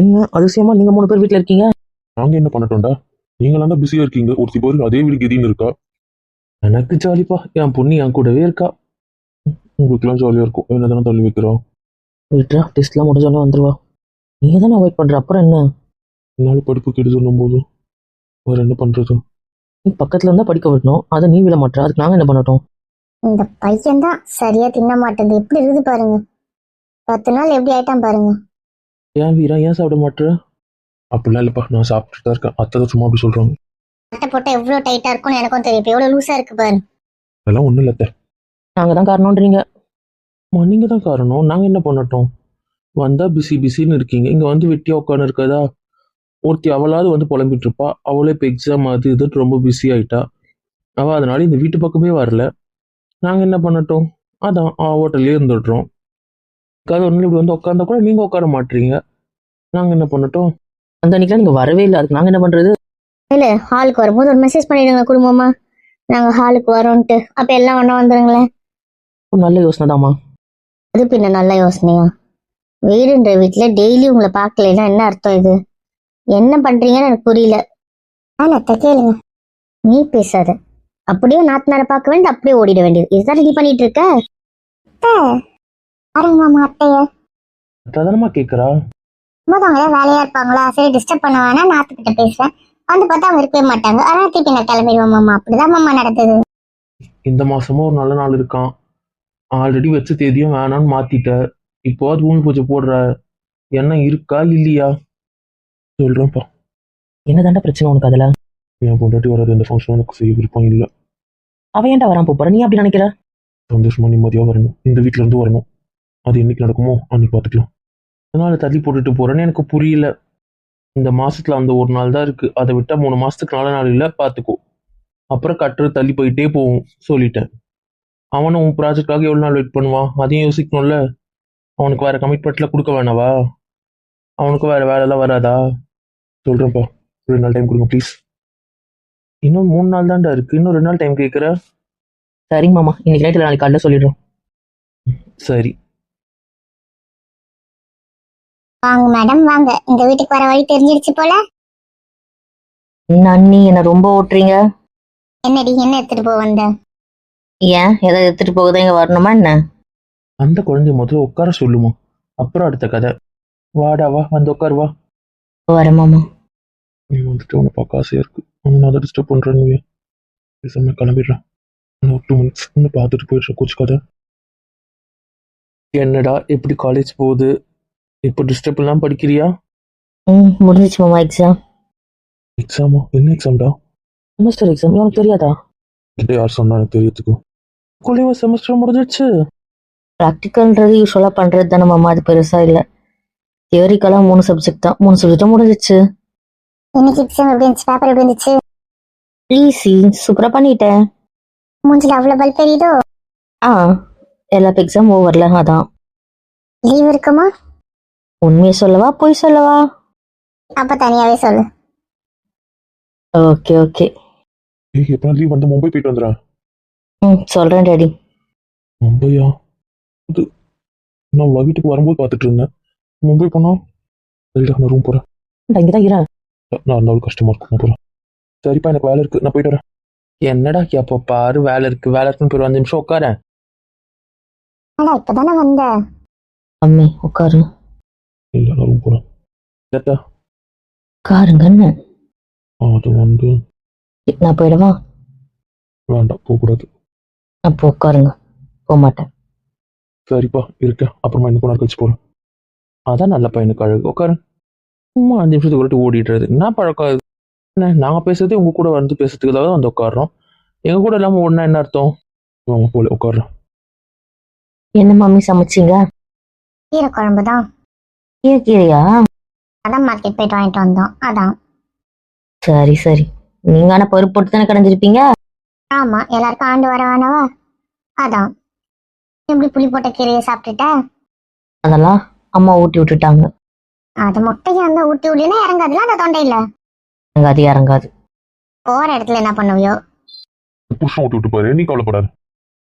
என்ன அதிசயமா நீங்க மூணு பேர் வீட்ல இருக்கீங்க? நாங்க என்ன பண்ணட்டோம்டா? நீங்களாம் தான் பிஸியா இருக்கீங்க. ஒருத்தி பேர் அதே வீடு கெதின்னு இருக்கா? எனக்கு ஜாலிப்பா. என் பொண்ணு என் கூடவே இருக்கா. உங்களுக்குலாம் ஜாலியா இருக்கும். என்ன தானே தள்ளி வைக்கிறோம் விட்ரா டெஸ்ட்லாம் முடிஞ்சாலும் வந்துருவா. நீ தானே வெயிட் பண்ற. அப்புறம் என்ன? என்னால படிப்பு கெடு சொல்லும் போது. வேற என்ன பண்றது? நீ பக்கத்துல இருந்தா படிக்க விடணும். அதை நீ விட மாட்டா அதுக்கு நாங்க என்ன பண்ணட்டும்? இந்த பையன் தான் சரியா தின்ன மாட்டேங்குது. எப்படி இருக்குது பாருங்க. பத்து நாள் எப்படி ஆயிட்டான் பாருங்க. ஏன் வீரா ஏன் சாப்பிட மாட்டேற அப்படிலாம் இல்லப்பா நான் சாப்பிட்டுட்டு தான் இருக்கேன். அத்தை தான் சும்மா அப்படி சொல்றாங்க. சட்டை போட்டா எவ்வளவு டைட்டா இருக்கும்னு எனக்கும் தெரியும். இப்ப எவ்வளவு லூசா இருக்கு பாரு. அதெல்லாம் ஒண்ணும் இல்ல அத்தை. நாங்க தான் காரணம்ன்றீங்க. அம்மா, நீங்க தான் காரணம். நாங்க என்ன பண்ணட்டும்? வந்தா பிஸி பிஸின்னு இருக்கீங்க. இங்க வந்து வெட்டியா உட்காந்து இருக்கதா ஒருத்தி அவளாவது வந்து புலம்பிட்டு இருப்பா அவளே இப்போ எக்ஸாம் அது இதுன்னு ரொம்ப பிஸி ஆயிட்டா. அவ அதனால இந்த வீட்டு பக்கமே வரல. நாங்க என்ன பண்ணட்டும்? அதான் ஹோட்டல்லே இருந்துடுறோம். அது ஒன்று இப்படி வந்து உட்காந்தா கூட நீங்க உட்கார மாட்டீங்க. நாங்க என்ன பண்ணட்டும்? அந்த அன்னைக்கெல்லாம் நீங்க வரவே இல்லை. அதுக்கு நாங்க என்ன பண்றது? இல்ல ஹாலுக்கு வரும்போது ஒரு மெசேஜ் பண்ணிடுங்க குடும்பமா. நாங்க ஹாலுக்கு வரோன்ட்டு. அப்ப எல்லாம் ஒண்ணா வந்துருங்களேன். ஒரு நல்ல யோசனை தாம்மா அது பின்ன நல்ல யோசனையா? வீடுன்ற வீட்டுல டெய்லி உங்களை பார்க்கலைன்னா என்ன அர்த்தம் இது? என்ன பண்றீங்கன்னு எனக்கு புரியல. ஆனத்த கேளுங்க. நீ பேசாத. அப்படியே நாத்தனார பார்க்க வேண்டிய அப்படியே ஓடிட வேண்டியது. இதுதான் நீ பண்ணிட்டு இருக்க? பாருங்க மாமா அத்தைய. பிரதானமா கேக்குறா? அவங்க வேலையா இருப்பாங்களா? சரி டிஸ்டர்ப் பண்ண வேணாம் நாத்துக்கிட்ட பேசுவேன். வந்து பார்த்தா அவங்க இருக்கவே மாட்டாங்க. அதனால திருப்பி நான் கிளம்பிடுவேன் மாமா. அப்படிதான் மாமா நடந்தது. இந்த மாசமும் ஒரு நல்ல நாள் இருக்கான் ஆல்ரெடி வச்ச தேதியும் வேணாம்னு மாத்திட்ட. இப்போ அது பூமி பூஜை போடுற எண்ணம் இருக்கா இல்லையா? சொல்றேன்ப்பா. என்னதாண்டா பிரச்சனை உனக்கு அதுல? என் பொண்டாட்டி வராது எந்த ஃபங்க்ஷனும் எனக்கு செய்ய விருப்பம் இல்லை. அவன் ஏன்டா வரான் போற? நீ அப்படி நினைக்கிற? சந்தோஷமா நிம்மதியா வரணும். இந்த வீட்ல இருந்து வரணும். அது என்னைக்கு நடக்குமோ அன்னைக்கு பார்த்துக்கலாம். அதனால தள்ளி போட்டுட்டு போறேன்னு எனக்கு புரியல. இந்த மாசத்துல அந்த ஒரு நாள் தான் இருக்கு. அதை விட்டா மூணு மாசத்துக்கு நாலு நாள் இல்ல பாத்துக்கோ அப்புறம் கட்டுறது தள்ளி போயிட்டே போகும் சொல்லிட்டேன். அவனும் உன் ப்ராஜெக்டாக எவ்வளவு நாள் வெயிட் பண்ணுவான்? அதையும் யோசிக்கணும்ல. அவனுக்கு வேற கமிட்மெண்ட்ல கொடுக்க வேணாவா? அவனுக்கு வேற வேலைலாம் வராதா? சொல்றேன்ப்பா. ஒரு நாள் டைம் கொடுங்க ப்ளீஸ் இன்னும் மூணு நாள் தான்டா இருக்கு. இன்னும் ரெண்டு நாள் டைம் கேட்குற சரிங்க மாமா. இன்னைக்கு நைட்டில் நாளைக்கு காலைல சொல்லிடுறோம். சரி. வாங்க மேடம் வாங்க. இந்த வீட்டுக்கு வர வழி தெரிஞ்சிடுச்சு போல. என்ன அண்ணி என்ன ரொம்ப ஓட்டுறீங்க? என்னடி என்ன எடுத்துட்டு போக வந்த? ஏன்? எதை எடுத்துட்டு போகுதா? இங்க வரணுமா என்ன? அந்த குழந்தைய முதல்ல உட்கார சொல்லுமா. அப்புறம் அடுத்த கதை. வாடா வா வந்து உட்காரு வா. வரேன் மாமா. நீ வந்துட்டு உன்னை பார்க்க ஆசையா இருக்கு. நான் அதை டிஸ்டர்ப் பண்றேன்னு பேசாம கிளம்பிடுறேன். இன்னும் டூ மினிட்ஸ் இன்னும் பார்த்துட்டு போயிடுறேன். கோச்சு கதை. என்னடா எப்படி காலேஜ் போகுது? இப்போ டிஸ்டர்ப் எல்லாம் படிக்கிறியா? ம் முடிஞ்சிச்சு மாமா எக்ஸாம் எக்ஸாமா என்ன எக்ஸாம்டா செமஸ்டர் எக்ஸாம் உனக்கு தெரியாதா? கிட்ட யார் சொன்னா எனக்கு தெரியறதுக்கு குளிவ செமஸ்டர் முடிஞ்சிடுச்சு ப்ராக்டிக்கல்ன்றது யூஸ்வலாக பண்ணுறது தானே மாமா அது பெருசா இல்லை. தியரிக்கெல்லாம் மூணு சப்ஜெக்ட் தான். மூணு சப்ஜெக்டும் முடிஞ்சிச்சு இன்னைக்கு எக்ஸாம் எப்படி இருந்துச்சு? பேப்பர் எப்படி இருந்துச்சு? ஈஸி சூப்பராக பண்ணிட்டேன் மூஞ்சில அவ்வளவு பல்ப் எரியுதோ ஆ எல்லா எக்ஸாம் ஓவரில் அதான். லீவ் இருக்குமா? உண்மையை சொல்லவா பொய் சொல்லவா? அப்ப தனியாவே சொல்லு. Okay okay. ஏய் எப்போ லீவ் வந்து மும்பை போயிட்டு வந்துடுறேன் ம் சொல்கிறேன் டேடி. மும்பையா? அது நான் வீட்டுக்கு வரும்போது பார்த்துட்டு இருந்தேன். மும்பை போனா? சரிடா நான் ரூம் போறேன். இங்கே தான் இரேன் நான் இருந்தாலும் கஷ்டமா இருக்கும் போறேன். சரிப்பா எனக்கு வேலை இருக்கு. நான் போயிட்டு வரேன். என்னடா எப்போ பாரு வேலை இருக்கு. வேலை இருக்குன்னு போய் ஒரு அஞ்சு நிமிஷம் உட்காரேன் அடா இப்பதானே வந்த? அம்மி உட்காரு இல்லை நான் உட்காருங்கன்னு அது வந்து நான் போயிடவா? வேண்டாம் போகக்கூடாது. அப்போ உட்காருங்க. போக மாட்டேன் சரிப்பா இருக்கேன். அப்புறமா இன்னும் நேரம் கழிச்சு போறேன். அதான் நல்ல பையனுக்கு அழகு. உட்காரு. சும்மா அஞ்சு நிமிஷத்துக்கு ஒரு வாட்டி ஓடிடுறது. என்ன பழக்கம் அது என்ன நாங்கள் பேசுறதே உங்க கூட வந்து பேசுறதுக்கு தான் வந்து உட்காடுறோம் எங்க கூட இல்லாமல் ஒன்றா என்ன அர்த்தம்? வாங்க போல உட்காடுறேன் என்ன மம்மி சமைச்சீங்க? கீரை குழம்பு தான் கீரை கீரையா அதான் மார்க்கெட் போயிட்டு வாங்கிட்டு வந்தோம். அதான். சரி சரி. நீங்க ஆனா பருப்பு போட்டு தானே கடைஞ்சிருப்பீங்க? ஆமா எல்லாருக்கும் ஆண்டு வர வேணவா? அதான். எப்படி புளி போட்ட கீரையை சாப்பிட்டுட்ட? அதெல்லாம் அம்மா ஊட்டி விட்டுட்டாங்க. அது முட்டைக்கு அந்த ஊட்டி விடலினா இறங்காதுல அந்த தொண்டையில? அது இறங்காது. போற இடத்துல என்ன பண்ணுவியோ? புருஷன் விட்டு விட்டு பாரு நீ கவலைப்படாத.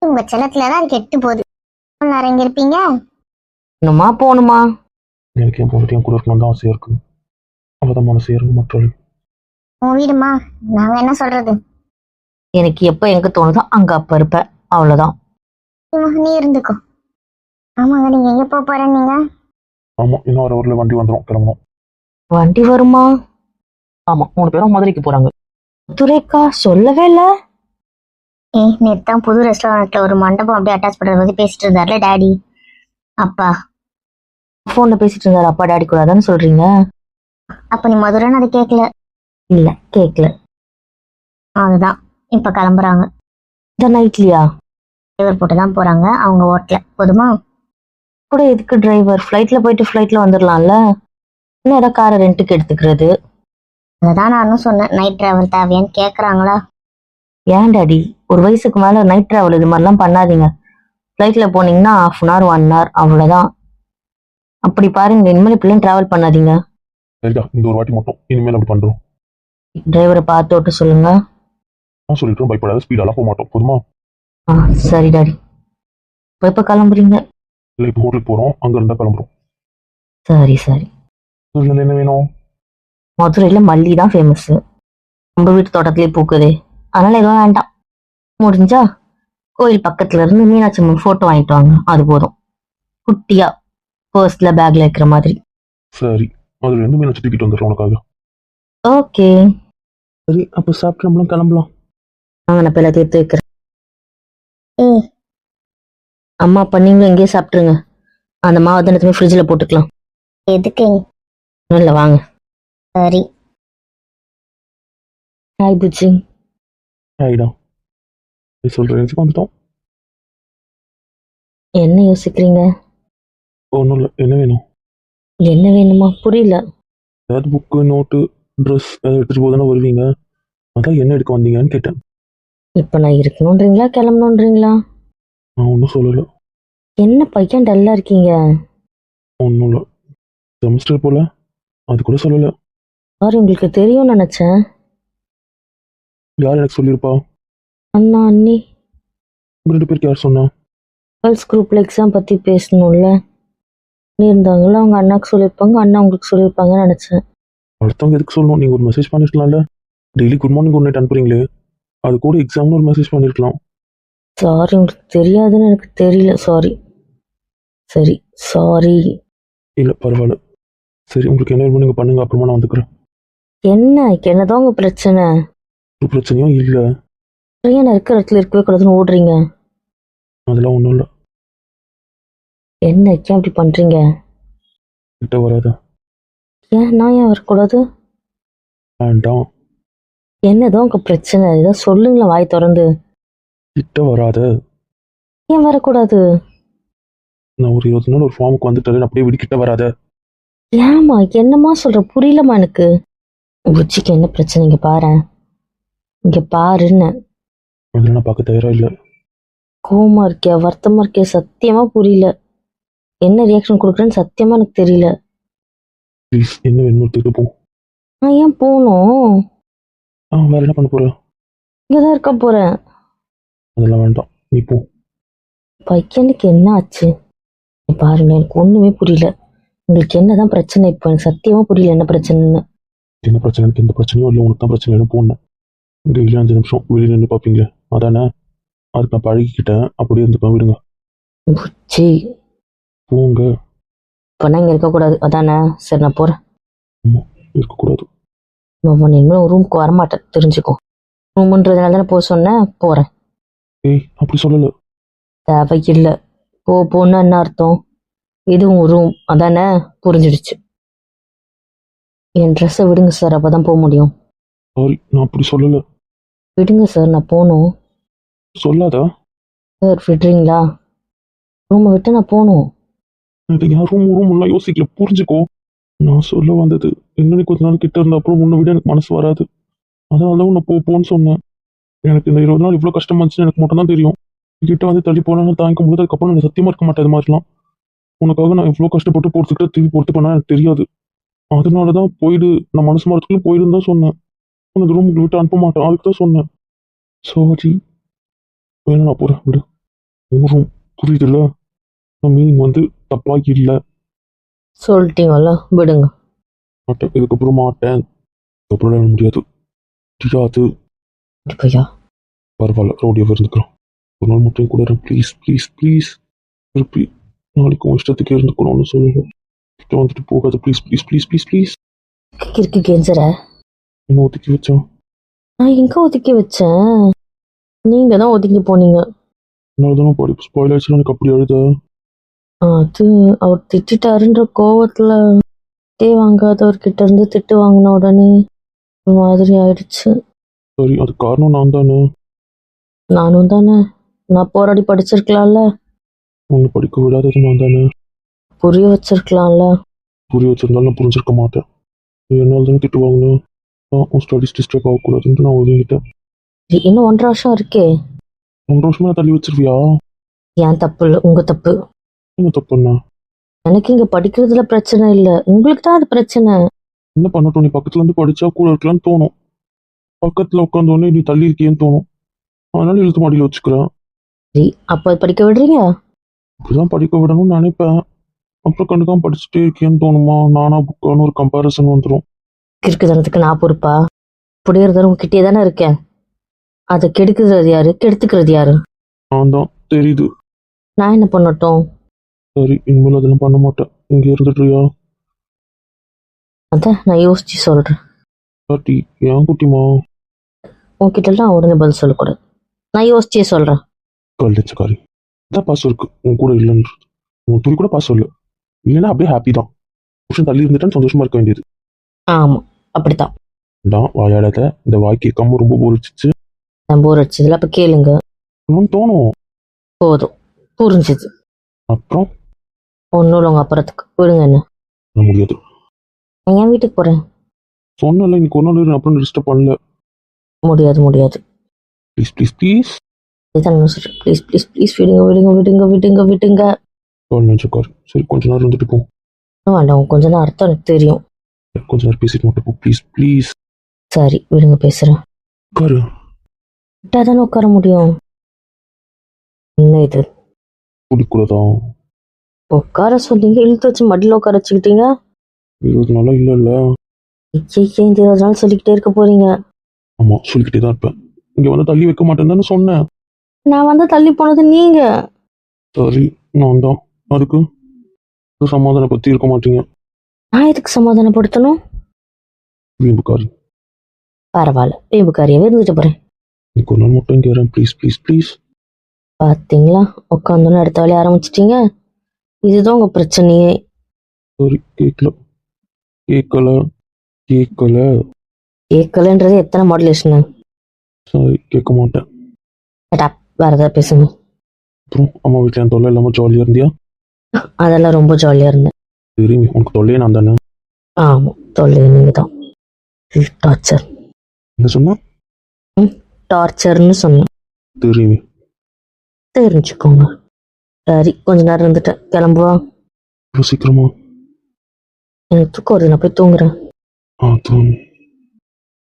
உங்க செலத்துல தான் அது கெட்டு போகுது. இறங்கி இருப்பீங்க இன்னுமா போகணுமா? எனக்கு என் கூட இருக்கணும் தான் ஆசையாக இருக்கு. அவள் தான் மனசு இறங்க உன் வீடுமா? நாங்க என்ன சொல்றது? எனக்கு எப்போ எங்க தோணுதோ அங்க அப்ப இருப்பேன் அவ்வளவுதான். இம்மா, நீ இருந்துக்கோ. ஆமாங்க நீங்க எங்க போக போறேன் நீங்க? ஆமாம் இன்னும் ஒரு ஊரில் வண்டி வந்துடும் கிளம்பணும். வண்டி வருமா? ஆமா மூணு பேரும் மதுரைக்கு போறாங்க. துரைக்கா சொல்லவே இல்ல. ஏய் நேத்து தான் புது ரெஸ்டாரண்ட்ல ஒரு மண்டபம் அப்படியே அட்டாச் பண்றது பத்தி பேசிட்டு இருந்தார்ல டாடி. அப்பா. போன்ல பேசிட்டு இருந்தாரு அப்பா டாடி கூட தானே சொல்றீங்க? அப்ப நீ மதுரைன்னு அதை கேட்கல இல்ல கேக்கல. அதுதான். இப்ப கிளம்புறாங்க. இந்த நைட்லயா? டிரைவர் போட்டு தான் போறாங்க. அவங்க ஓட்டல. போதுமா? கூட எதுக்கு டிரைவர் ஃப்ளைட்ல போயிட்டு ஃப்ளைட்ல வந்துடலாம்ல இன்னும் காரை ரெண்டுக்கு எடுத்துக்கிறது? அதுதான் நானும் சொன்னேன். நைட் டிரைவர் தேவையான்னு கேக்குறாங்களா? ஏன் டாடி? ஒரு வயசுக்கு மேல நைட் டிராவல் இது மாதிரிலாம் பண்ணாதீங்க. ஃப்ளைட்ல போனீங்கன்னா half an hour one hour அவ்வளவுதான். அப்படி பாருங்க இனிமேல் இப்படிலாம் டிராவல் பண்ணாதீங்க. சரிடா இந்த ஒரு வாட்டி மட்டும். இனிமேல் அப்படி பண்ணுறோம் டிரைவரை பார்த்து ஓட்ட சொல்லுங்க. நான் சொல்லிட்டு பயப்படாத ஸ்பீடெல்லாம் போக மாட்டோம். போதுமா? ஆ சரி டாடி. இப்போ எப்போ கிளம்புறீங்க? இல்லை இப்போ ஹோட்டலுக்கு போகிறோம் அங்கே இருந்தால் கிளம்புறோம். சரி சரி. இதுல என்ன வேணும்? மதுரையில மல்லி தான் ஃபேமஸ் நம்ம வீட்டு தோட்டத்திலே பூக்குதே. அதனால எதுவும் வேண்டாம். முடிஞ்சா கோயில் பக்கத்துல இருந்து மீனாட்சி அம்மன் போட்டோ வாங்கிட்டு வாங்க. அது போதும். குட்டியா. பர்ஸ்ல பேக்ல வைக்கிற மாதிரி. சரி அதுல இருந்து மீனாட்சி தூக்கிட்டு வந்துடுறோம் உனக்காக. ஓகே சரி அப்போ சாப்பிட்டு நம்மளும் கிளம்பலாம். வாங்க நான் பிள்ளை எடுத்து வைக்கிறேன். ஏய் அம்மா அப்பா நீங்களும் இங்கேயே சாப்பிட்ருங்க. அந்த மாவு தானே ஃப்ரிட்ஜில் போட்டுக்கலாம். எதுக்கு? இல்லை வாங்க. சரி. ஹாய் புச்சி ஆயிடா நீ சொல்கிற ரேஞ்சுக்கு வந்துட்டோம். என்ன யோசிக்கிறீங்க? ஒன்றும் இல்லை என்ன வேணும்? என்ன வேணுமா? புரியல. ஏதாவது புக்கு நோட்டு ட்ரெஸ் எடுத்துகிட்டு போதானே வருவீங்க? அதான் என்ன எடுக்க வந்தீங்கன்னு கேட்டேன். இப்போ நான் இருக்கணுன்றீங்களா கிளம்பணுன்றீங்களா நான் ஒன்றும் சொல்லலை. என்ன பையன் டல்லா இருக்கீங்க? ஒன்றும் இல்லை செமஸ்டர் போல அது கூட சொல்லலை. சாரி உங்களுக்கு தெரியும்னு நினச்சேன். யார் எனக்கு சொல்லியிருப்பா? அண்ணா அண்ணி. உங்க ரெண்டு பேருக்கு யார் சொன்னா? கேர்ள்ஸ் குரூப்பில் எக்ஸாம் பற்றி பேசணும்ல. நீ இருந்தாங்களோ அவங்க அண்ணாக்கு சொல்லியிருப்பாங்க அண்ணா உங்களுக்கு சொல்லியிருப்பாங்கன்னு நினச்சேன். அடுத்தவங்க எதுக்கு சொல்லணும்? நீங்கள் ஒரு message பண்ணிருக்கலாம்ல. Daily good morning good night அனுப்புறீங்களே அது கூட எக்ஸாம்னு ஒரு மெசேஜ் பண்ணிருக்கலாம். சாரி உங்களுக்கு தெரியாதுன்னு எனக்கு தெரியல. சாரி சரி சாரி இல்லை பரவாயில்ல. சரி உங்களுக்கு என்ன வேணுமோ நீங்கள் பண்ணுங்க அப்புறமா நான் வந்துக்கிறேன். என்ன? என்னதான் உங்கள் பிரச்சனை? ஒரு பிரச்சனையும் இல்லை. ஏன் நான் இருக்கிற இடத்துல இருக்கவே கூடாதுன்னு ஓடுறீங்க? அதெல்லாம் ஒன்றும் இல்லை. என்ன ஏன் அப்படி பண்ணுறீங்க கிட்ட வராத? ஏன் நான் ஏன் வரக்கூடாது? வேண்டாம். என்னதான் உங்கள் பிரச்சனை? ஏதாவது சொல்லுங்களேன் வாய் திறந்து. கிட்ட வராத. ஏன் வரக்கூடாது? நான் ஒரு இருபது நாள் ஒரு ஃபார்முக்கு வந்துட்டேன் அப்படியே விடு கிட்ட வராத. ஏம்மா என்னம்மா சொல்ற? புரியலம்மா எனக்கு. உச்சிக்கு என்ன பிரச்சனை? இங்க பாரு. இங்க பாருன்னு. நான் பார்க்க தயாரா இல்லை. கோவமா இருக்கியா வருத்தமா இருக்கியா சத்தியமா புரியல. என்ன ரியாக்ஷன் கொடுக்குறேன்னு சத்தியமா எனக்கு தெரியல. ப்ளீஸ் என்ன வேணுமோ போ. நான் ஏன் போகணும்? ஆ வேற என்ன பண்ண போற? இங்கதான் இருக்க போறேன். அதெல்லாம் வேண்டாம். நீ போ. பையனுக்கு என்ன ஆச்சு? இங்க பாருங்க எனக்கு ஒண்ணுமே புரியல. உங்களுக்கு என்னதான் பிரச்சனை இப்போ? எனக்கு சத்தியமா புரியல என்ன பிரச்சனைன்னு. என்ன பிரச்சனை எனக்கு எந்த பிரச்சனையும் இல்லை. உனக்கு தான் பிரச்சனைன்னு போனேன் டெய்லி அஞ்சு நிமிஷம் வெளியே நின்று பார்ப்பீங்களே அதானே? அதுக்கு நான் பழகிக்கிட்டேன். அப்படியே இருந்துப்பேன் விடுங்க. புச்சி. போங்க. இப்போ நான் இங்க இருக்கக்கூடாது. அதானே? சரி நான் போறேன். இருக்கக்கூடாது. நான் இனிமேல் ரூமுக்கு வரமாட்டேன். தெரிஞ்சுக்கோ. ரூமுன்றதுனால தானே போக சொன்னேன். போறேன். ஏய் அப்படி சொல்லலை. தேவையில்லை. போ போன்னு என்ன அர்த்தம்? இது உங்க ரூம் அதானே? புரிஞ்சிடுச்சு. என் ட்ரெஸ்ஸை விடுங்க சார் அப்பதான் போக முடியும். சாரி நான் அப்படி சொல்லலை. விடுங்க சார் நான் போகணும் சொல்லாதா? சார் விடுறீங்களா? ரூமை விட்டு நான் போகணும் எனக்கு யாரும் ரூம் எல்லாம் யோசிக்கல. புரிஞ்சுக்கோ. நான் சொல்ல வந்தது இன்னும் கொஞ்ச நாள் கிட்ட இருந்த அப்புறம் உன்னை விட எனக்கு மனசு வராது. அதனால தான் உன்னை போ போன்னு சொன்னேன். எனக்கு இந்த இருபது நாள் இவ்வளோ கஷ்டமா இருந்துச்சுன்னு எனக்கு மட்டும் தான் தெரியும். கிட்ட வந்து தள்ளி போனாலும் தாங்கிக்க முடியாது. அதுக்கப்புறம் நான் சத்தியமா இருக்க மாட்டேன் இது மாதிரிலாம். உனக்காக நான் இவ்வளோ கஷ்டப்பட்டு போகிறதுக்கிட்ட திருப்பி பொறுத்து பண்ணா எனக்கு தெரியாது. அதனால தான் போயிடு. நான் மனசு மரத்துக்குள்ள போயிடுன்னு தான் சொன்னேன். உனக்கு ரூமுக்கு விட்டு அனுப்ப மாட்டேன். அதுக்கு தான் சொன்னேன். சாரி வேணும் நான் போகிறேன் விடு. உன் ரூம் புரியுதுல்ல? மீனிங் வந்து தப்பா இல்லை சொல்லிட்டீங்கல்ல விடுங்க. மாட்டேன். இதுக்கப்புறம் மாட்டேன். இதுக்கப்புறம் முடியாது. முடியாது. பையா பரவாயில்ல ரோடியாக இருந்துக்கிறோம் ஒரு நாள் மட்டும் கூட ப்ளீஸ் ப்ளீஸ் ப்ளீஸ் திருப்பி நாளைக்கு உன் இஷ்டத்துக்கே இருந்துக்கணும்னு சொல்லுங்க இஷ்டம் வந்துட்டு போகாது. Please please please please please கிறுக்கு கெஞ்சற. என்ன ஒதுக்கி வச்சான் நான் எங்க ஒதுக்கி வச்சேன்? நீங்க தான் ஒதுக்கி போனீங்க. என்னால் தானே படிப்பு ஸ்பாயில் ஆயிடுச்சுன்னா எனக்கு அப்படி அழுத? அது அவர் திட்டிட்டாருன்ற கோவத்துல திட்டே வாங்காதவர்கிட்ட இருந்து திட்டு வாங்கின உடனே ஒரு மாதிரி ஆயிடுச்சு. சரி அது காரணம் நான் தானே? நானும் தானே. நான் போராடி படிச்சிருக்கலாம்ல. உன்னை படிக்க விடாதது நான் தானே? புரிய வச்சிருக்கலாம்ல. புரிய வச்சிருந்தாலும் நான் புரிஞ்சிருக்க மாட்டேன். என்னால் தானே திட்டு வாங்கினேன் உன் ஸ்டடிஸ் டிஸ்டர்ப் ஆகக்கூடாதுன்ட்டு நான் ஒதுங்கிட்டேன். சரி, இன்னும் ஒன்றரை வருஷம் இருக்கே. ஒன்றரை வருஷமா தள்ளி வச்சிருவியா? ஏன் தப்பு இல்லை உங்க தப்பு. என்ன தப்புண்ணா எனக்கு இங்க படிக்கிறதுல பிரச்சனை இல்லை. உங்களுக்கு தான் அது பிரச்சனை? என்ன பண்ணட்டும் நீ பக்கத்துல இருந்து படிச்சா கூட இருக்கலாம்னு தோணும். பக்கத்துல உட்காந்த உடனே நீ தள்ளி இருக்கியேன்னு தோணும். அதனால இழுத்து மாடியில் வச்சுக்கிறேன் சரி அப்போ படிக்க விடுறீங்க? இப்படிதான் படிக்க விடணும்னு நினைப்பேன். அப்புறம் கண்டுக்காம படிச்சுட்டே இருக்கேன்னு தோணுமா? நானா புக்கான ஒரு கம்பேரிசன் வந்துடும் கிறுக்குதனத்துக்கு நான் பொறுப்பா? புடியறதர் உங்ககிட்டயே தானே இருக்கேன். அதை கெடுக்கிறது யாரு? கெடுத்துக்கிறது யாரு? நான் தான். தெரியுது. நான் என்ன பண்ணட்டும்? சரி இனிமேல் அதெல்லாம் பண்ண மாட்டேன். இங்கே இருந்துட்டுறியா? அதான் நான் யோசிச்சு சொல்றேன். பாட்டி ஏன் குட்டிமா? உங்ககிட்டலாம் உடனே பதில் சொல்லக்கூடாது. நான் யோசிச்சே சொல்றேன். கல்லிச்சக்காரி இதான் பாஸ் இருக்கு உன் கூட இல்லைன்னு உன் துணி கூட பாஸ் இல்லை இல்லைன்னா அப்படியே ஹாப்பி தான். வருஷம் தள்ளி இருந்துட்டேன்னு சந்தோஷமா இருக்க வேண்டியது. ஆமா அப்படித்தான். தான் வாயாடாத. இந்த வாய் கேட்காம ரொம்ப போரிச்சிச்சு நான் போர் அடிச்சதுல அப்ப கேளுங்க. இன்னும் தோணும். போதும். புரிஞ்சுது. அப்புறம்? ஒன்றும் இல்லை உங்க அப்புறத்துக்கு. விடுங்க என்ன. பண்ண முடியாது. நான் என் வீட்டுக்கு போறேன்? சொன்னல இன்னைக்கு ஒரு நாள் நான் அப்புறம் டிஸ்டர்ப் பண்ணல. முடியாது முடியாது. ப்ளீஸ் ப்ளீஸ் ப்ளீஸ் இதான் நான் சொல்றேன். ப்ளீஸ் ப்ளீஸ் ப்ளீஸ் விடுங்க விடுங்க விடுங்க விடுங்க விடுங்க. நினச்சக்காரு சரி கொஞ்ச நேரம் இருந்துட்டு போ. வேண்டாம் கொஞ்ச நேரம் அர்த்தம் எனக்கு தெரியும். கொஞ்ச நேரம் பேசிட்டு மட்டும் போ ப்ளீஸ் ப்ளீஸ் சரி விடுங்க பேசுறேன். உட்காரு. விட்டா தானே உட்கார முடியும்? என்ன இது? பிடிக்கூடாதா உட்கார சொன்னீங்க இழுத்து வச்சு மடியில் உட்கார வச்சுக்கிட்டீங்க? இருபது நாளா இல்லை. இல்லை இந்த இருபது நாள் சொல்லிக்கிட்டே இருக்க போறீங்க. ஆமாம் சொல்லிக்கிட்டே தான் இருப்பேன். இங்கே வந்து தள்ளி வைக்க மாட்டேன்னு சொன்னேன். நான் வந்து தள்ளி போனது நீங்க. சரி நான் தான். அதுக்கு? பற்றி இருக்க மாட்டீங்க. நான் எதுக்கு சமாதானப்படுத்தணும்? வீம்புக்காரி. பரவாயில்ல வீம்புக்காரியாவே இருந்துட்டு போறேன். இன்னைக்கு ஒரு நாள் மட்டும் இங்கே ப்ளீஸ் ப்ளீஸ் ப்ளீஸ் பாத்தீங்களா? உட்காந்தோன்னு அடுத்த வேலைய ஆரம்பிச்சிட்டீங்க. இதுதான் உங்க பிரச்சனையே. சரி கேட்கல கேட்கல கேட்கல கேட்கலன்றது எத்தனை மாடுலேஷனு சரி கேட்க மாட்டேன். வேற ஏதாவது பேசுங்க அப்புறம் அம்மா வீட்டில் என் தொல்லை இல்லாமல் ஜாலியாக இருந்தியா? அதெல்லாம் ரொம்ப ஜாலியா இருந்தேன். தெரியுமே உனக்கு தொல்லையே நான் தானே? ஆமா தொல்லை நீங்க தான் டார்ச்சர் என்ன சொன்னா? டார்ச்சர்னு சொன்னேன். தெரியுமே. தெரிஞ்சுக்கோங்க. சரி கொஞ்ச நேரம் இருந்துட்டேன். கிளம்புவா சீக்கிரமா. எனக்கு தூக்கம் வருது நான் போய் தூங்குறேன்.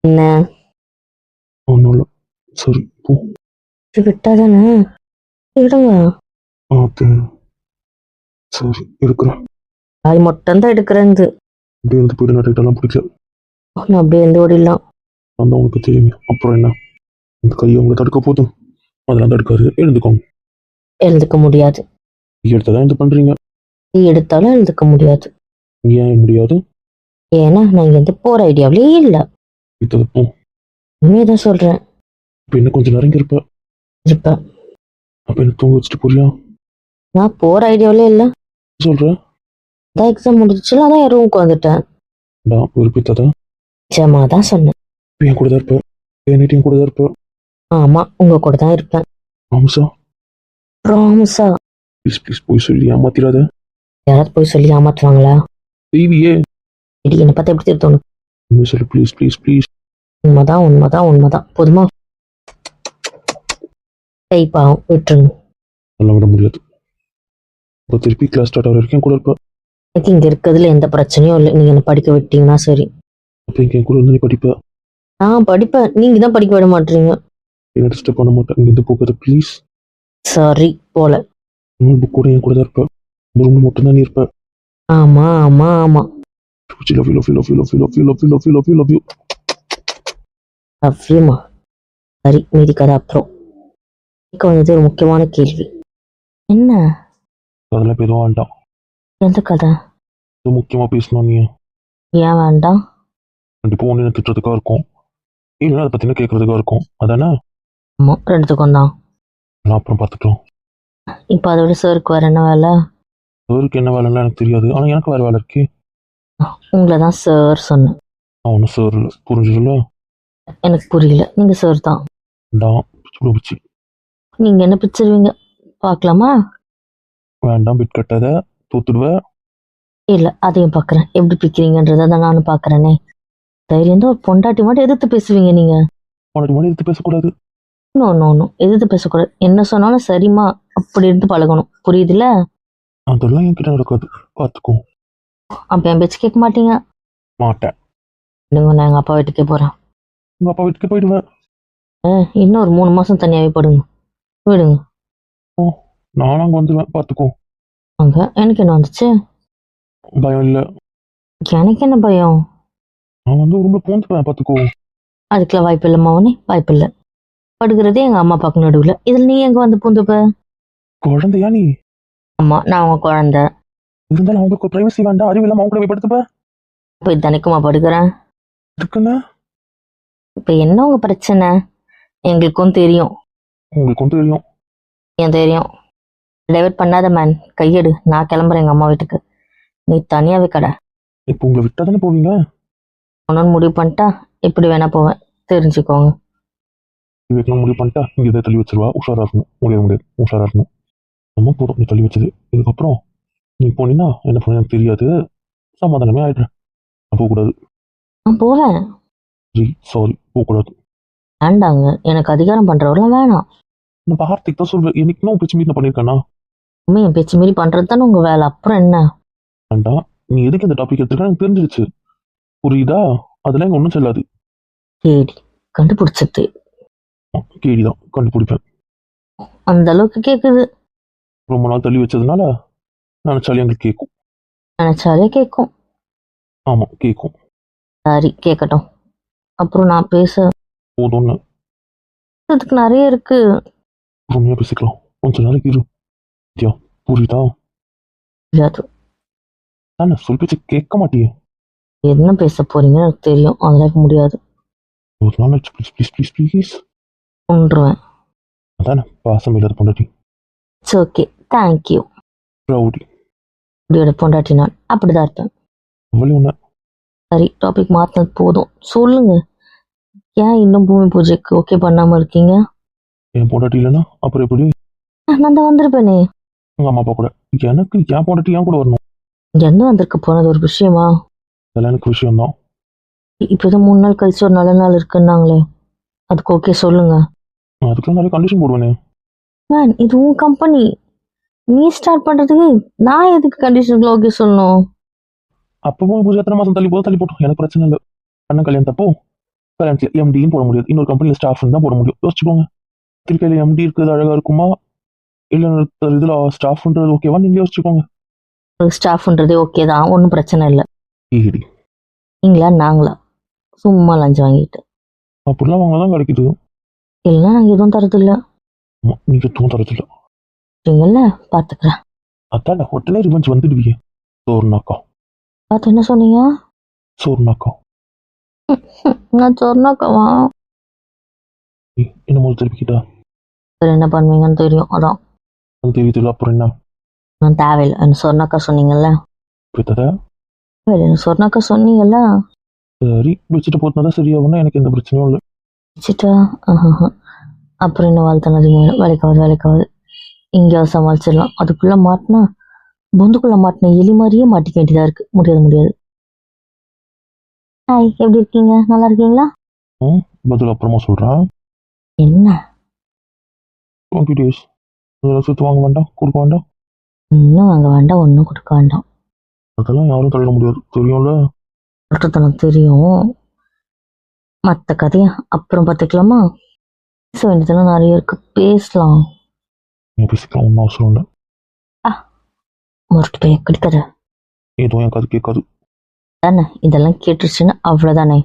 என்ன? ஒன்றும் இல்லை. சரி போ. விட்டா தானே தூண் சரி இருக்கிறேன். வாய் மட்டும் தான் எடுக்கிறேன் அப்படியே இருந்து போயிட்டு நட்டுக்கிட்டெல்லாம் பிடிக்கல. நான் அப்படியே எந்த ஓடிடலாம். தான் உனக்கு தெரியுமே. அப்புறம் என்ன? இந்த கையை உங்களை தடுக்க போதும். அதெல்லாம் தடுக்காது எழுந்துக்கோங்க. எழுதுக்க முடியாது. எடுத்ததான் இது பண்ணுறீங்க நீ எடுத்தாலும் எழுதுக்க முடியாது. ஏன் முடியாது? ஏன்னா நான் இங்கேருந்து போற ஐடியாவிலே இல்லை. இத்தது போ. உண்மையை தான் சொல்றேன். இப்போ என்ன கொஞ்சம் நேரம் இங்க இருப்ப? இருப்பேன் அப்போ என்ன தூங்க வச்சுட்டு போறியா? நான் போற ஐடியாவிலே இல்லை. சொல்ற? அதான் எக்ஸாம் முடிஞ்சிச்சுல அதான் என் ரூமுக்கு வந்துட்டேன். நான் விருப்பத்ததா நிஜமா தான் சொன்னேன். இப்போ என் கூட தான் இருப்ப. என் கூட தான் இருப்ப. ஆமா உங்க கூட தான் இருப்பேன் ஆமாசா ப்ராமிஸா ப்ளீஸ் ப்ளீஸ் போய் சொல்லி ஏமாத்திராத. யாராவது போய் சொல்லி ஏமாத்துவாங்களா? செய்வியே. இடி என்னை பார்த்தா எப்படி தோணும் இன்னும் சொல்லு ப்ளீஸ் ப்ளீஸ் ப்ளீஸ் உண்மைதான் உண்மைதான் உண்மைதான். போதுமா? கை பாவம் விட்டுருங்க. அதெல்லாம் விட முடியாது. இப்போ திருப்பி கிளாஸ் ஸ்டார்ட் ஆகிற வரைக்கும் கூட இருப்ப. எனக்கு இங்க இருக்கிறதுல எந்த பிரச்சனையும் இல்லை. நீங்க என்ன படிக்க விட்டீங்கன்னா சரி. அப்போ இங்கே கூட இருந்து நீ படிப்ப? நான் படிப்பேன். நீங்க தான் படிக்க விட மாட்டீங்க. என்ன டிஸ்டர்ப் பண்ண மாட்டேன். இங்கே இருந்து போகாத ப்ளீஸ் சாரி போல. புக் கூட என் கூட தான் இருப்ப ரூமில் மட்டும்தான் நீ இருப்ப. ஆமா ஆமா ஆமா. லவ்யூமா சரி மீதி கதை அப்புறம். இப்போ வந்தது ஒரு முக்கியமான கேள்வி. என்ன? அதெல்லாம் எதுவும் வேண்டாம். எந்த கதை? இது முக்கியமா பேசணும் நீ. ஏன் வேண்டாம்? கண்டிப்பா ஒன்று திட்டுறதுக்காக இருக்கும். இல்லைன்னா அதை பத்தின கேட்கறதுக்காக இருக்கும். அதானே? ஆமா ரெண்டுத்துக்கும் தான். நான் அப்புறம் பார்த்துக்கலாம். இப்போ அதை விட சாருக்கு வேற என்ன வேலை? அவருக்கு என்ன வேலைன்னு எனக்கு தெரியாது. ஆனா எனக்கு வேற வேலை இருக்கு. உங்களை தான் சார் சொன்னேன் ஒன்றும் சார் இல்லை. புரிஞ்சதில்ல? எனக்கு புரியல. நீங்க சார் தான். பிச்சு பிச்சு. நீங்க என்ன பிச்சிருவீங்க? பார்க்கலாமா? வேண்டாம் பிட் கட்டாத. தூத்துடுவேன் இல்ல அதையும் பார்க்கறேன் எப்படி பிக்கிறீங்கன்றதை தான் நானும் பார்க்கறேனே தைரியம் தான் ஒரு பொண்டாட்டி மட்டும் எதிர்த்து பேசுவீங்க நீங்க. உனக்கு மணி எடுத்து பேசக்கூடாது. நோ நோ நோ எதிர்த்து பேசக்கூடாது. என்ன சொன்னாலும் சரிம்மா அப்படி இருந்து பழகணும். புரியுதுல அதெல்லாம் என்கிட்ட நடக்காது. பார்த்துக்கோ. அப்ப என் பேச்சு கேட்க மாட்டீங்க? மாட்டேன். இல்லைங்க நான் எங்க அப்பா வீட்டுக்கே போறேன். உங்க அப்பா வீட்டுக்கு போயிடுவேன். அஹ், இன்னும் ஒரு மூணு மாசம் தனியாவே படுங்க. விடுங்க. நானும் அங்கே வந்துடுவேன் பார்த்துக்கோ. அங்க? எனக்கு என்ன வந்துச்சு? பயம் இல்லை. எனக்கு என்ன பயம்? நான் வந்து ரூம்ல பூந்துப்பேன் பார்த்துக்கோ. அதுக்கெல்லாம் வாய்ப்பு இல்லை மாவனே வாய்ப்பு இல்லை. படுக்கிறதே எங்க அம்மா அப்பாவுக்கு நடுவுல. இதுல நீ எங்க வந்து பூந்துப்ப? குழந்தையா நீ? அம்மா நான் உங்க குழந்தை. இருந்தாலும் அவங்களுக்கு பிரைவசி வேண்டாம் அறிவு இல்லாம அவங்க போய் படுத்துப்ப? போய் தினைக்குமா படுக்கிறேன்? இருக்குன்னு இப்ப என்ன உங்க பிரச்சனை? எங்களுக்கும் தெரியும். உங்களுக்கு வந்து தெரியும். ஏன் தெரியும்? டைவர்ட் பண்ணாத மேன் கையெடு. நான் கிளம்புறேன் எங்க அம்மா வீட்டுக்கு. நீ தனியாவே கடை. இப்போ உங்களை விட்டா தானே போவீங்க? ஒன்னு முடிவு பண்ணிட்டா இப்படி வேணா போவேன். தெரிஞ்சுக்கோங்க. இது வைக்கணும் முடிவு பண்ணிட்டா இங்கே இதை தள்ளி வச்சிருவா. உஷாரா இருக்கணும். முடியாது முடியாது உஷாரா இருக்கணும். ரொம்ப போதும் நீ தள்ளி வச்சது. இதுக்கப்புறம் நீ போனீங்கன்னா என்ன பண்ண எனக்கு தெரியாது. சமாதானமே ஆயிடுறேன். நான் போகக்கூடாது நான் போவேன் ஜி சாரி போகக்கூடாது வேண்டாங்க. எனக்கு அதிகாரம் பண்றவரெல்லாம் வேணாம். நான் பார்த்திக் தான் சொல்வேன் என்னைக்கு நான் பிரச்சனை நான் பண்ணியிருக்கேன்னா உண்மை என் பேச்சு மீறி பண்றது தானே உங்க வேலை. அப்புறம் என்ன? வேண்டாம் நீ எதுக்கு இந்த டாபிக் எடுத்துருக்க? எனக்கு தெரிஞ்சிருச்சு. புரியுதா? அதெல்லாம் இங்கே ஒன்றும் செல்லாது கேடி கண்டுபிடிச்சது கேடி தான் கண்டுபிடிப்பேன். அந்த அளவுக்கு கேக்குது. ரொம்ப நாள் தள்ளி வச்சதுனால நினச்சாலே எங்களுக்கு கேட்கும் நினைச்சாலே கேட்கும் ஆமாம் கேட்கும் சரி கேட்கட்டும் அப்புறம் நான் பேச போதும்னு அதுக்கு நிறைய இருக்கு. பொறுமையாக பேசிக்கலாம். கொஞ்ச நாளைக்கு இரு. தியா புரியுதா? முடியாது தானே சொல் பேச்சு கேட்க மாட்டியே. என்ன பேச போறீங்கன்னு எனக்கு தெரியும். அதெல்லாம் முடியாது. ஒரு நாள் ப்ளீஸ் ப்ளீஸ் ப்ளீஸ் ப்ளீஸ் கொண்டுருவேன் அதானே பாசம் இல்லாத பொண்டாட்டி. It's okay thank you rowdy இப்படியோட பொண்டாட்டி நான். அப்படிதான் இருப்பேன். அவ்வளோ ஒன்று சரி டாபிக் மாத்தினது போதும். சொல்லுங்க. ஏன் இன்னும் பூமி பூஜைக்கு ஓகே பண்ணாம இருக்கீங்க? என் பொண்டாட்டி இல்லைன்னா அப்புறம் எப்படி? அஹ், நான் தான் வந்திருப்பேனே. உங்கள் அம்மா அப்பா கூட. எனக்கு என் பொண்டாட்டி ஏன் கூட வரணும். இருந்து வந்திருக்க போனது ஒரு விஷயமா? அதெல்லாம் எனக்கு விஷயம்தான். இப்போ ஏதோ மூணு நாள் கழிச்சு ஒரு நல்ல நாள் இருக்குன்னாங்களே. அதுக்கு ஓகே சொல்லுங்க. நான் அதுக்கெல்லாம் நிறைய கண்டிஷன் போடுவேனே. மேன் இது உன் கம்பெனி நீ ஸ்டார்ட் பண்றதுக்கு நான் எதுக்கு கண்டிஷனுக்கு ஓகே சொல்லணும்? அப்பவும் பூஜை எத்தனை மாதம் தள்ளி போதும் தள்ளி போட்டோம். எனக்கு பிரச்சனை இல்லை. அண்ணன் கல்யாணம் தப்போ கல்யாணத்தில் எம்டின்னு போட முடியாது. இன்னொரு கம்பெனியில் ஸ்டாஃப்னு தான் போட முடியும். யோசிச்சுக்கோங்க. திருக்கையில் எம்டி இருக்கிறது அழகாக இருக்குமா? இல்லை இதில் ஸ்டாஃப்ன்றது ஓகேவா நீங்கள் யோசிச்சுக்கோங்க. ஸ்டாஃப்ன்றதே ஓகே தான். ஒன்றும் பிரச்சனை இல்லை. ஈடி நீங்களா நாங்களா? சும்மா லஞ்சம் வாங்கிட்டு. அப்படிலாம் வாங்க தான் கிடைக்குது. இல்லைன்னா நாங்கள் எதுவும் தரது இல்லை ஆமாம் நீங்கள் எதுவும் தரதில்ல. சரிங்கல்ல பார்த்துக்கிறேன் அதான் உடனே ரிவெஞ்ச் வந்துடுவீங்க சோர்னாக்கா. பார்த்து என்ன சொன்னீங்க? சோர்னாக்கா. நான் சொன்னாக்கவா ஏய், என்ன முதல் திருப்பிக்கிட்டா சரி என்ன பண்ணுவீங்கன்னு தெரியும் அதான். அது தெரியுது அப்புறம் என்ன? நான் தேவையில்லை என்ன சொன்னாக்கா சொன்னீங்கல்ல. தேவையில்லை என்ன சொன்னாக்கா சொன்னீங்கல்ல. சரி வச்சுட்டு போதுனா தான் சரியாகும்னா எனக்கு எந்த பிரச்சனையும் இல்லை. வச்சுட்டா ஆஹா அப்புறம் என்ன வாழ்த்தன அதிகமாக வேலைக்காவது வேலைக்காவது எங்கேயாவது சமாளிச்சிடலாம். அதுக்குள்ள மாட்டினா பொந்துக்குள்ள மாட்டின எலி மாதிரியே மாட்டிக்க வேண்டியதா இருக்கு. முடியாது முடியாது. ஹாய் எப்படி இருக்கீங்க? நல்லா இருக்கீங்களா? பதில் அப்புறமா சொல்கிறேன் என்ன? டுவெண்ட்டி டேஸ் இதெல்லாம் சுற்று வாங்க வேண்டாம்? கொடுக்க வேண்டாம்? இன்னும் வாங்க வேண்டாம் ஒன்றும் கொடுக்க வேண்டாம். அதெல்லாம் யாரும் தள்ளிட முடியாது. தெரியும்ல? சொல்றது தெரியும். மற்ற கதையை அப்புறம் பார்த்துக்கலாமா பேச வேண்டியதெல்லாம் நிறைய இருக்கு. பேசலாம். பேசிக்கலாம் ஒன்றும் அவசரம் இல்லை. முரட்டு போய் கிடைக்காத எதுவும் எனக்கு அது கேட்காது. தானே? இதெல்லாம் கேட்டுருச்சுன்னா அவ்வளோதானே